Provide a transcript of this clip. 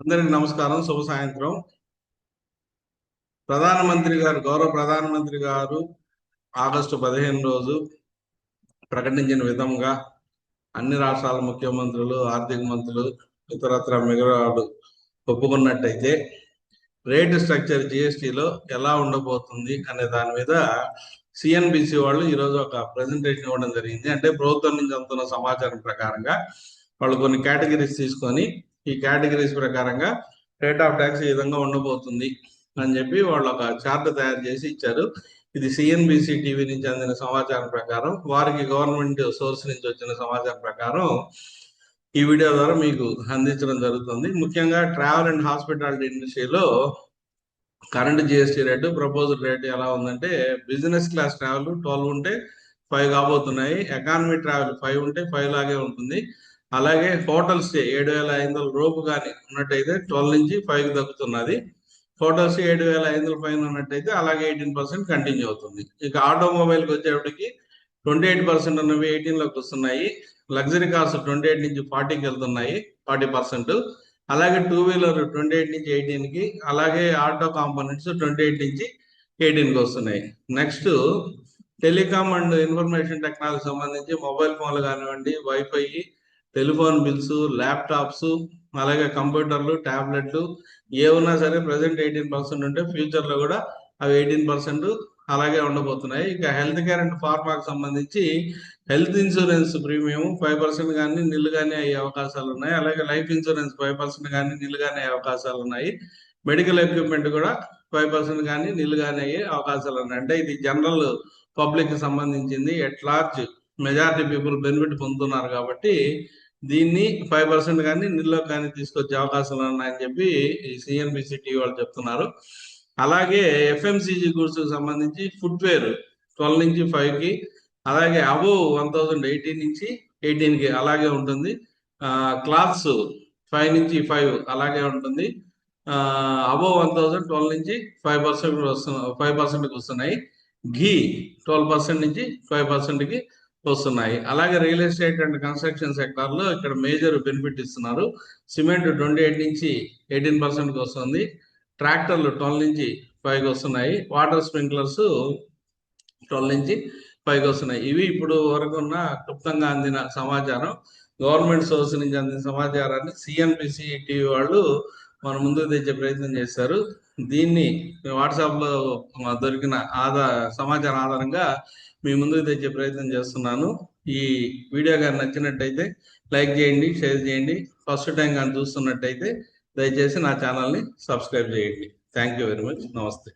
అందరికి నమస్కారం. శుభ సాయంత్రం. ప్రధానమంత్రి గారు గౌరవ ప్రధానమంత్రి గారు ఆగస్టు పదిహేను రోజు ప్రకటించిన విధంగా అన్ని రాష్ట్రాల ముఖ్యమంత్రులు ఆర్థిక మంత్రులు ఇతరత్ర మిగతాడు ఒప్పుకున్నట్టయితే రేట్ స్ట్రక్చర్ జిఎస్టిలో ఎలా ఉండబోతుంది అనే దాని మీద సిఎన్బిసి వాళ్ళు ఈరోజు ఒక ప్రజెంటేషన్ ఇవ్వడం జరిగింది. అంటే ప్రభుత్వం నుంచి అందుతున్న సమాచారం ప్రకారంగా వాళ్ళు కొన్ని కేటగిరీస్ తీసుకొని ఈ కేటగిరీస్ ప్రకారంగా రేట్ ఆఫ్ ట్యాక్స్ ఈ విధంగా ఉండబోతుంది అని చెప్పి వాళ్ళు ఒక చార్ట్ తయారు చేసి ఇచ్చారు. ఇది సిఎన్బిసి టీవీ నుంచి అందిన సమాచారం ప్రకారం వారికి గవర్నమెంట్ సోర్స్ నుంచి వచ్చిన సమాచారం ప్రకారం ఈ వీడియో ద్వారా మీకు అందించడం జరుగుతుంది. ముఖ్యంగా ట్రావెల్ అండ్ హాస్పిటాలిటీ ఇండస్ట్రీలో current GST rate proposal rate ఎలా ఉందంటే బిజినెస్ క్లాస్ ట్రావెల్ ట్వెల్వ్ ఉంటే ఫైవ్ కాబోతున్నాయి ఎకానమీ ట్రావెల్ ఫైవ్ ఉంటే ఫైవ్ లాగే ఉంటుంది. అలాగే హోటల్ స్టే ఏడు వేల ఐదు వందల రూపు కానీ ఉన్నట్టయితే ట్వెల్వ్ నుంచి ఫైవ్ తగ్గుతున్నది. హోటల్ స్టే ఏడు వేల ఐదు వందల పైన ఉన్నట్టయితే అలాగే ఎయిటీన్ పర్సెంట్ కంటిన్యూ అవుతుంది. ఇక ఆటోమొబైల్కి వచ్చేప్పటికి ట్వంటీ ఎయిట్ పర్సెంట్ ఉన్నవి ఎయిటీన్లోకి వస్తున్నాయి. లగ్జరీ కార్స్ ట్వంటీ ఎయిట్ నుంచి ఫార్టీకి వెళ్తున్నాయి ఫార్టీ పర్సెంట్. అలాగే టూ వీలర్ ట్వంటీ ఎయిట్ నుంచి ఎయిటీన్కి అలాగే ఆటో కాంపోనెంట్స్ ట్వంటీ ఎయిట్ నుంచి ఎయిటీన్కి వస్తున్నాయి. Next telecom and information technology సంబంధించి మొబైల్ ఫోన్లు కానివ్వండి వైఫై టెలిఫోన్ బిల్స్ ల్యాప్టాప్స్ అలాగే కంప్యూటర్లు ట్యాబ్లెట్లు ఏమున్నా సరే ప్రజెంట్ ఎయిటీన్ పర్సెంట్ ఉంటే ఫ్యూచర్లో కూడా అవి ఎయిటీన్ పర్సెంట్ అలాగే ఉండబోతున్నాయి. ఇక హెల్త్ కేర్ అండ్ ఫార్మాకి సంబంధించి health insurance premium five percent కానీ నిల్లు కానీ అయ్యే అవకాశాలు ఉన్నాయి. అలాగే లైఫ్ ఇన్సూరెన్స్ ఫైవ్ పర్సెంట్ కానీ నిల్లు కానీ అయ్యే అవకాశాలు ఉన్నాయి. మెడికల్ ఎక్విప్మెంట్ కూడా ఫైవ్ పర్సెంట్ కానీ నిల్లు కానీ అయ్యే అవకాశాలు ఉన్నాయి. అంటే ఇది జనరల్ పబ్లిక్కి సంబంధించింది at large majority people benefit పొందుతున్నారు కాబట్టి దీన్ని ఫైవ్ పర్సెంట్ కానీ నిల్లు కానీ తీసుకొచ్చే అవకాశాలు ఉన్నాయని చెప్పి ఈ సిఎన్బిసి టీవీ వాళ్ళు చెప్తున్నారు. అలాగే ఎఫ్ఎంసీజీ గూడ్స్ సంబంధించి ఫుట్వేర్ ట్వెల్వ్ నుంచి ఫైవ్కి అలాగే అబోవ్ వన్ థౌజండ్ ఎయిటీన్ నుంచి ఎయిటీన్కి అలాగే ఉంటుంది. క్లాత్స్ ఫైవ్ నుంచి ఫైవ్ అలాగే ఉంటుంది. అబోవ్ వన్ థౌజండ్ ట్వెల్వ్ నుంచి ఫైవ్ పర్సెంట్ వస్తున్నా ఫైవ్ పర్సెంట్కి వస్తున్నాయి. ఘీ ట్వెల్వ్ పర్సెంట్ నుంచి ఫైవ్ పర్సెంట్కి వస్తున్నాయి. అలాగే రియల్ ఎస్టేట్ అండ్ కన్స్ట్రక్షన్ సెక్టార్లో ఇక్కడ మేజర్ బెనిఫిట్ ఇస్తున్నారు. సిమెంట్ ట్వంటీ ఎయిట్ నుంచి ఎయిటీన్ పర్సెంట్కి వస్తుంది. ట్రాక్టర్లు ట్వెల్వ్ నుంచి ఫైవ్కి వస్తున్నాయి. వాటర్ స్ప్రింక్లర్స్ ట్వెల్వ్ నుంచి పైకి వస్తున్నాయి. ఇవి ఇప్పుడు వరకు ఉన్న క్లుప్తంగా అందిన సమాచారం. గవర్నమెంట్ సోర్స్ నుంచి అందిన సమాచారాన్ని సిఎన్పిసి టీవీ వాళ్ళు మన ముందుకు తెచ్చే ప్రయత్నం చేశారు. దీన్ని వాట్సాప్లో దొరికిన ఆధార సమాచారం ఆధారంగా మీ ముందుకు తెచ్చే ప్రయత్నం చేస్తున్నాను. ఈ వీడియో కానీ నచ్చినట్టయితే లైక్ చేయండి షేర్ చేయండి. ఫస్ట్ టైం కానీ చూస్తున్నట్టయితే దయచేసి నా ఛానల్ని సబ్స్క్రైబ్ చేయండి. Thank you very much. నమస్తే.